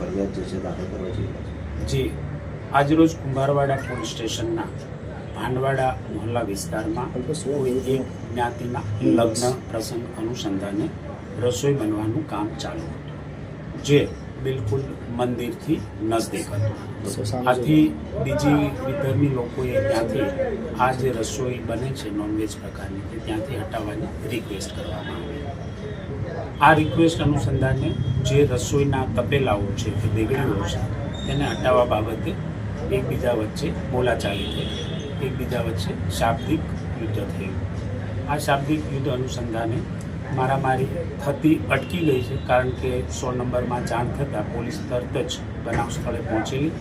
ફરિયાદ જે છે દાખલ કરવા જઈ રહ્યા જી. આજરોજ કુંભારવાડા પોલીસ સ્ટેશનના ભાંડવાડા મોહલ્લા વિસ્તારમાં એક જ્ઞાતિના લગ્ન પ્રસંગ અનુસંધાને રસોઈ બનવાનું કામ ચાલુ હતું જે બિલકુલ મંદિરથી નજદીક હતું. આથી બીજી વિધર્મી લોકોએ ત્યાંથી આ જે રસોઈ બને છે નોનવેજ પ્રકારની તે ત્યાંથી હટાવવાની રિક્વેસ્ટ કરવામાં આવી. આ રિક્વેસ્ટ અનુસંધાને જે રસોઈના તપેલાઓ છે કે દેગડીઓ છે તેને હટાવવા બાબતે એકબીજા વચ્ચે બોલાચાલી થઈ. એકબીજા વચ્ચે શાબ્દિક યુદ્ધ થયું. આ શાબ્દિક યુદ્ધ અનુસંધાને મારામારી થતી અટકી ગઈ છે, કારણ કે સો નંબરમાં જાણ થતાં પોલીસ તરત જ બનાવ સ્થળે પહોંચેલી.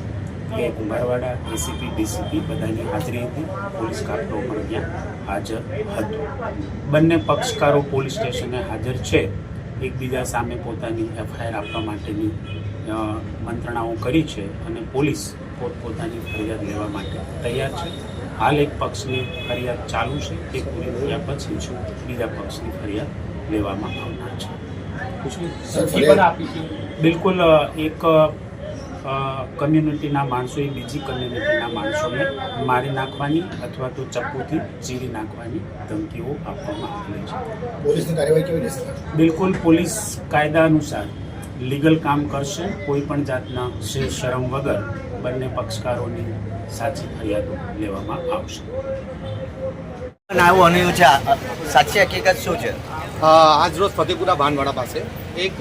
બે કુંભારવાડા એસીપી ડીસીપી બધાની હાજરી હતી. પોલીસ કાફલો પણ ત્યાં હાજર હતો. બંને પક્ષકારો પોલીસ સ્ટેશને હાજર છે. એકબીજા સામે પોતાની એફઆઈઆર આપવા માટેની મંત્રણાઓ કરી છે અને પોલીસ પોતપોતાની ફરિયાદ લેવા માટે તૈયાર છે. હાલ એક પક્ષની ફરિયાદ ચાલુ છે એ પૂરી થયા પછી જ બીજા પક્ષની ફરિયાદ લેવામાં આવનાર છે. બિલકુલ એક કમ્યુનિટીના માણસોએ બીજી કમ્યુનિટીના માણસોને મારી નાખવાની અથવા તો ચપ્પુથી ચીરી નાખવાની ધમકીઓ આપવામાં આવેલી છે. પોલીસની કાર્યવાહી કેવી રહેશે? બિલકુલ પોલીસ કાયદા અનુસાર લીગલ કામ કરશે. કોઈ પણ જાતના શેર શરમ વગર બંને પક્ષકારોની સાચી ફરિયાદો લેવામાં આવશે. આવું અન્યું છે. આ- સાચી હકીકત શું છે? આજ રોજ ફતેપુરા ભાનવાડા પાસે એક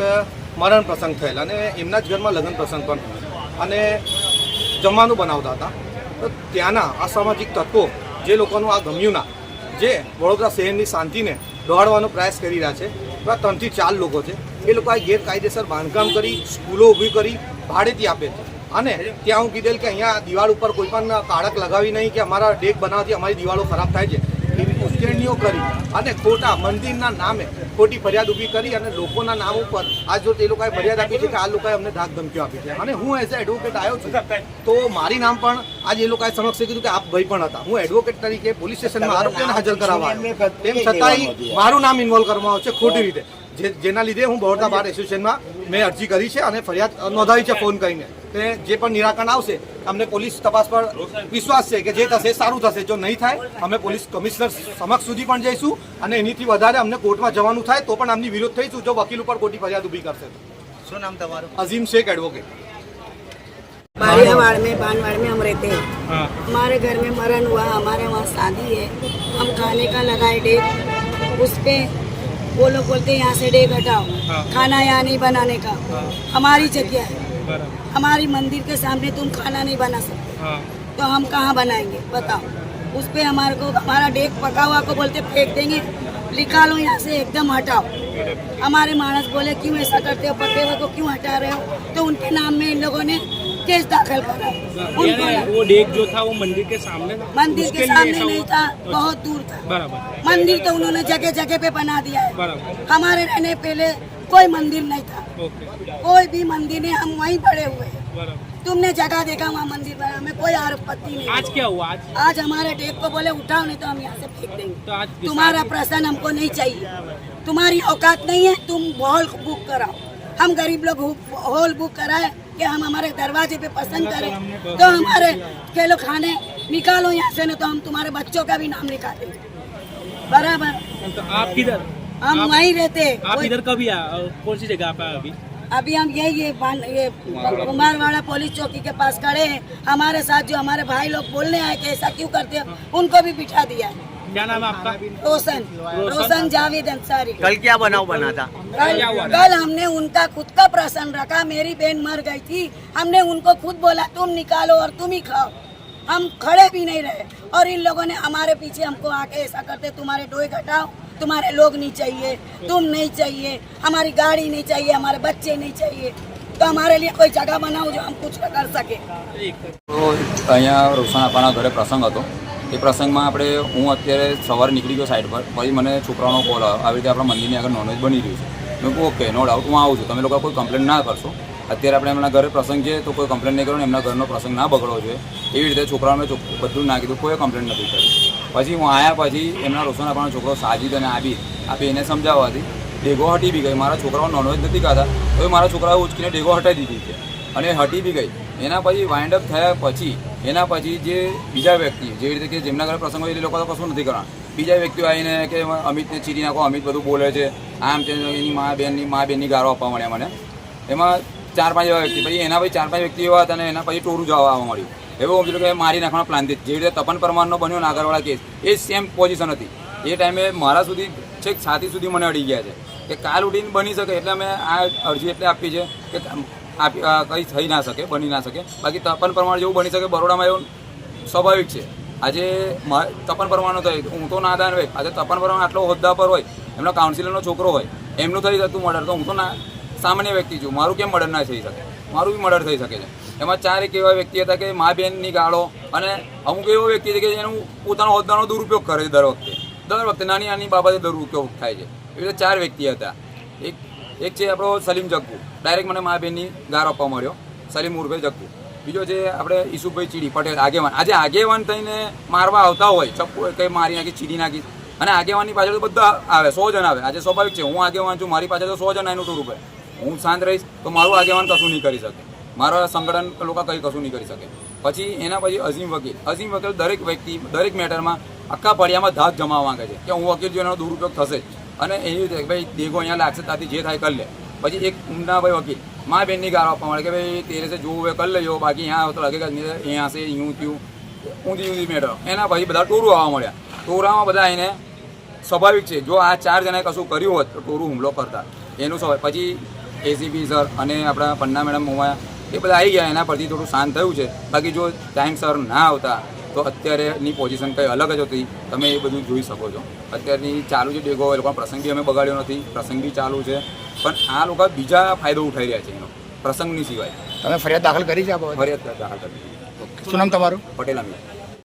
મરણ પ્રસંગ થયેલ અને એમના જ ઘરમાં લગ્ન પ્રસંગ પણ અને જમવાનું બનાવતા હતા. તો ત્યાંના અસામાજિક તત્વો, જે લોકોનું આ ગમ્યું ના જે વડોદરા શહેરની શાંતિને દોડાડવાનો પ્રયાસ કરી રહ્યા છે એવા ત્રણથી ચાર લોકો છે, એ લોકો આ ગેરકાયદેસર બાંધકામ કરી, સ્કૂલો ઊભી કરી, ભાડેથી આપે છે. અને ત્યાં હું કીધેલ કે અહીંયા દિવાળ ઉપર કોઈ પણ કાળક લગાવી નહીં કે અમારા ડેક બનાવવાથી અમારી દિવાળો ખરાબ થાય છે. ઉશ્કેરણીઓ કરી અને ખોટા મંદિરના નામે ખોટી ફરિયાદ ઊભી કરી અને લોકોના નામ ઉપર આજ જો તે લોકોએ ફરિયાદ આપી છે કે આ લોકોએ અમને ધાક ધમકીઓ આપી છે. અને હું એઝ અ એડવોકેટ આવ્યો છું, તો મારી નામ પણ આજે એ લોકોએ સમક્ષ કીધું કે આપ ભાઈ પણ હતા. હું એડવોકેટ તરીકે પોલીસ સ્ટેશનમાં આરોપીઓને હાજર કરાવવા આવ્યો. તેમ છતાંય મારું નામ ઇન્વોલ્વ કરવામાં આવશે ખોટી રીતે. જે, જેના લીધે હું બહોળતા બાર એસોસિએશનમાં મેં અરજી કરી છે અને ફરિયાદ નોંધાવી છે ફોન કરીને. તે જે પણ નિરાકરણ આવશે અમને પોલીસ તપાસ પર વિશ્વાસ છે કે જે થશે સારું થશે જો નહીં થાય અમે પોલીસ કમિશનર સમક્ષ સુધી પણ જઈશું અને એનીથી વધારે અમને કોર્ટમાં જવાનું થાય તો પણ આમની વિરોધ થઈશું જો વકીલ ઉપર ખોટી ફરિયાદ ઊભી કરશે તો. શું નામ તમારું અઝીમ શેખ એડવોકેટ बाड़ियावाड़ में बानवाड़ में हम रहते हैं हमारे घर में मरण हुआ हमारे वहाँ शादी है हम खाने का लगाए डेग उस पे वो लोग बोलते हैं यहाँ से डेग हटाओ खाना यहाँ नहीं बनाने का हमारी जगह है हमारी मंदिर के सामने तुम खाना नहीं बना सकते। तो हम कहाँ बनाएँगे? बताओ। उस पे हमारे को हमारा डेग पका हुआ को बोलते फेंक देंगे। निकालो यहाँ से एकदम हटाओ। हमारे मानस बोले क्यों ऐसा करते हो? पके हुए को क्यों हटा रहे हो? तो उनके नाम में इन लोगों ने केस दाखिल करा। वो डेक जो था वो मंदिर के सामने था? मंदिर के सामने नहीं हुआ? था बहुत दूर था। बराबर। मंदिर तो उन्होंने जगह जगह पे बना दिया है। हमारे रहने पहले कोई मंदिर नहीं था। कोई भी मंदिर नहीं हम वहीं पड़े हुए हैं बराबर तुमने जगह देखा वहाँ मंदिर बना हमें कोई आपत्ति नहीं आज क्या हुआ आज आज हमारे टेप को बोले उठाओ नहीं तो हम यहाँ से फेंक देंगे तो आज तुम्हारा प्रश्न हमको नहीं चाहिए तुम्हारी औकात नहीं है तुम हॉल बुक कराओ हम गरीब लोग हु- हॉल बुक कराए कि हम हमारे दरवाजे पे पसंद करें तो हमारे के लोग खाने निकालो यहाँ से नहीं तो हम तुम्हारे बच्चों का भी नाम निकालेंगे बराबर तो आप किधर हम वहीं रहते आप इधर कभी आ, कौन सी जगह पे अभी? अभी हम यही ये ये कुमारवाड़ा। पुलिस चौकी के पास खड़े हैं। हमारे साथ जो हमारे भाई लोग बोलने आए कि ऐसा क्यों करते हो उनको भी बिठा दिया है। क्या नाम है आपका? रोशन। रोशन। जावेद अंसारी। कल क्या बनाव बना था? कल कल हमने उनका खुद का प्रश्न रखा मेरी बहन मर गई थी। हमने उनको खुद बोला तुम निकालो और तुम ही खाओ। हम खड़े भी नहीं रहे। और इन लोगों ने हमारे पीछे हमको आके ऐसा करते तुम्हारे डोए घटाओ। तुम्हारे लोग नहीं चाहिए तुम नहीं चाहिए हमारी गाड़ी नहीं चाहिए हमारे बच्चे नहीं चाहिए तो हमारे लिए कोई जगह बनाओ जो हम कुछ कर सके તો અહીંયા રોશન આપવાના ઘરે પ્રસંગ હતો એ પ્રસંગમાં આપણે હું અત્યારે સવારે નીકળી ગયો સાઈડ પર પછી મને છોકરાનો કોલ આવ્યો આવી રીતે આપણા મંદિરની આગળ નોનવેજ બની રહ્યું છે મેં કહું ઓકે નો ડાઉટ હું આવું છું તમે લોકો કોઈ કમ્પ્લેન ના કરશો અત્યારે આપણે એમના ઘરે પ્રસંગ છે, તો કોઈ કમ્પ્લેન નહીં કરો ને એમના ઘરનો પ્રસંગ ના બગડવો જોઈએ. એવી રીતે છોકરાઓને બધું ના કીધું, કોઈ કમ્પ્લેન નથી કરી. પછી હું આવ્યા પછી એમના રોશન આપવાનો છોકરો સાજીદ અને આબી આપી એને સમજાવવાથી ડેગો હટી બી ગઈ. મારા છોકરાઓ નોનવેજ નથી ખાતા તો મારા છોકરાઓ ઉચકીને ડેગો હટાવી દીધી છે. અને હટી બી ગઈ. એના પછી વાઇન્ડ અપ થયા પછી, એના પછી જે બીજા વ્યક્તિ જેવી રીતે કે જેમના ઘરે પ્રસંગ હોય એ લોકો તો કશું નથી કરવાનું. બીજા વ્યક્તિઓ આવીને કે અમિતને ચીરી નાખો, અમિત બધું બોલે છે. આમ એની મા બેનની મા બેનની ગારો આપવા મળ્યા મને. એમાં ચાર પાંચ વ્યક્તિ. પછી એના પછી ચાર પાંચ વ્યક્તિ એવા હતા અને એના પછી ટોરું જવા આવવા મળ્યું. એવું સમજી કે મારી નાખવાનો પ્લાન જેવી રીતે તપન પરમારનો બન્યો નાગરવાળા કેસ, એ સેમ પોઝિશન હતી. એ ટાઈમે મારા સુધી, છેક છાતી સુધી મને અડી ગયા છે. કે કાલ ઉડીને બની શકે એટલે અમે આ અરજી એટલે આપી છે કે આપી કંઈ થઈ ના શકે, બની ના શકે. બાકી તપન પ્રમાણ જેવું બની શકે બરોડામાં એવું સ્વાભાવિક છે. આજે તપન પરમારનો થાય હું તો નાદાન હોય. આજે તપન પરમાર આટલો હોદ્દા પર હોય, એમનો કાઉન્સિલરનો છોકરો હોય, એમનું થઈ જતું મર્ડર તો હું તો ના સામાન્ય વ્યક્તિ છું. મારું કેમ મર્ડર ના થઈ શકે? મારું બી મર્ડર થઈ શકે છે. એમાં ચાર એક એવા વ્યક્તિ હતા કે મા બેનની ગાળો અને અમુક એવો વ્યક્તિ છે કે જેનું પોતાનો હોદ્દાનો દુરુપયોગ કરે છે દર વખતે. દર વખતે નાની નાની બાબતે દુરુપયોગ થાય છે. એવી રીતે ચાર વ્યક્તિ હતા. એક એક છે આપણો સલીમ જગ્ગુ. ડાયરેક્ટ મને મા બહેનની ગાર આપવા મળ્યો. સલીમ ઉર્ફે જગ્ગુ. બીજો છે આપણે ઈસુભાઈ ચીડી, પટેલ, આગેવાન. આજે આગેવાન થઈને મારવા આવતા હોય, ચપ્પુ કંઈ મારી નાખી, ચીડી નાખી. અને આગેવાનની પાછળ તો બધા આવે, સો જણ આવે. આજે સ્વાભાવિક છે, હું આગેવાન છું, મારી પાછળ તો સો જણ એનું ટૂર હું શાંત રહીશ તો મારું આગેવાન કશું નહીં કરી શકે. મારા સંગઠન લોકો કંઈ કશું નહીં કરી શકે. પછી એના પછી અઝીમ વકીલ. અઝીમ વકીલ દરેક વ્યક્તિ, દરેક મેટરમાં આખા ફળિયામાં ધાક જમાવા માંગે છે કે હું વકીલ જો એનો દુરુપયોગ થશે જ. અને એવી રીતે ભાઈ દેગો અહીંયા લાગશે ત્યાંથી જે થાય કરી લે. પછી એક ઉમનાભાઈ વકીલ મા બેનની ગાળ આપવા મળે કે ભાઈ તેરે છે જોવું હોય કરી લેજો બાકી અહીંયા તો લાગે કે અહીંયા છે યું થયું. ઊંધી ઊંધી મેટર એના પછી બધા ટોરું આવવા મળ્યા ટોરામાં બધા એને સ્વાભાવિક છે. જો આ ચાર જણાએ કશું કર્યું હોત તો ટોરું હુમલો કરતા. એનું સ્વાભાવિક. પછી એસીપી સર અને આપણા પન્ના મેડમ મોવા એ બધા આવી ગયા એના પરથી થોડું શાંત થયું છે. બાકી જો ટાઈમસર ના આવતા તો અત્યારેની પોઝિશન કંઈ અલગ જ હતી. તમે એ બધું જોઈ શકો છો. અત્યારની ચાલુ છે ડેગો એ લોકો પ્રસંગ બી અમે બગાડ્યો નથી. પ્રસંગ બી ચાલુ છે. પણ આ લોકો બીજા ફાયદો ઉઠાઈ રહ્યા છે એનો પ્રસંગની સિવાય. તમે ફરિયાદ દાખલ કરી છે આ ફરિયાદ દાખલ કરી. શું નામ તમારું? પટેલ અમીર